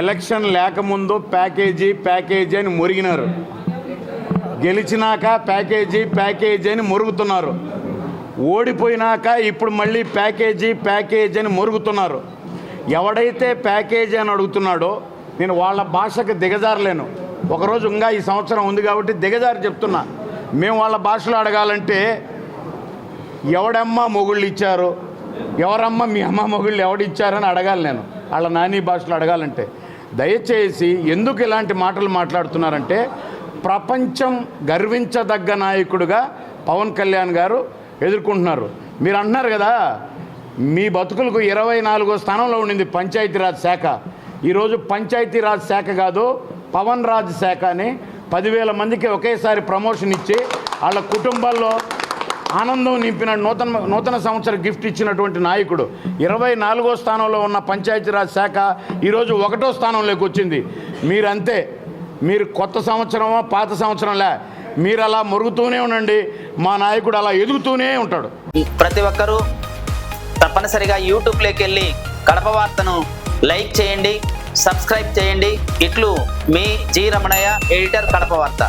Election లేకముందు package package అని మురిగినారు. గెలిచినాక package package అని మురుగుతున్నారు. ఓడిపోయినాక ఇప్పుడు మళ్ళీ ప్యాకేజీ ప్యాకేజీ అని మురుగుతున్నారు. ఎవడైతే ప్యాకేజీ అని అడుగుతున్నాడో నేను వాళ్ళ భాషకు దిగజారలేను. ఒకరోజు ఇంకా ఈ సంవత్సరం ఉంది కాబట్టి దిగజారి చెప్తున్నా. మేము వాళ్ళ భాషలో అడగాలంటే ఎవడమ్మ మొగుళ్ళు ఇచ్చారు? ఎవరమ్మ మీ అమ్మ మొగుళ్ళు ఎవడిచ్చారని అడగాలి నేను. వాళ్ళ నాని భాషలో అడగాలంటే. దయచేసి ఎందుకు ఇలాంటి మాటలు మాట్లాడుతున్నారంటే ప్రపంచం గర్వించదగ్గ నాయకుడుగా పవన్ కళ్యాణ్ గారు ఎదుర్కొంటున్నారు. మీరు అంటున్నారు కదా మీ బతుకులకు ఇరవై నాలుగో స్థానంలో ఉండింది పంచాయతీరాజ్ శాఖ. ఈరోజు పంచాయతీరాజ్ శాఖ కాదు పవన్ రాజ్ శాఖ అని పదివేల మందికి ఒకేసారి ప్రమోషన్ ఇచ్చి వాళ్ళ కుటుంబాల్లో ఆనందం నింపిన నూతన నూతన సంవత్సర గిఫ్ట్ ఇచ్చినటువంటి నాయకుడు. ఇరవై నాలుగో స్థానంలో ఉన్న పంచాయతీరాజ్ శాఖ ఈరోజు ఒకటో స్థానంలోకి వచ్చింది. మీరంతే మీరు కొత్త సంవత్సరమో పాత సంవత్సరంలే మీరు అలా మురుగుతూనే ఉండండి మా నాయకుడు అలా ఎదుగుతూనే ఉంటాడు. ప్రతి ఒక్కరూ తప్పనిసరిగా యూట్యూబ్లోకి వెళ్ళి కడప వార్తను లైక్ చేయండి సబ్స్క్రైబ్ చేయండి. ఇట్లు మీ జి రమణయ్య ఎడిటర్ కడప వార్త.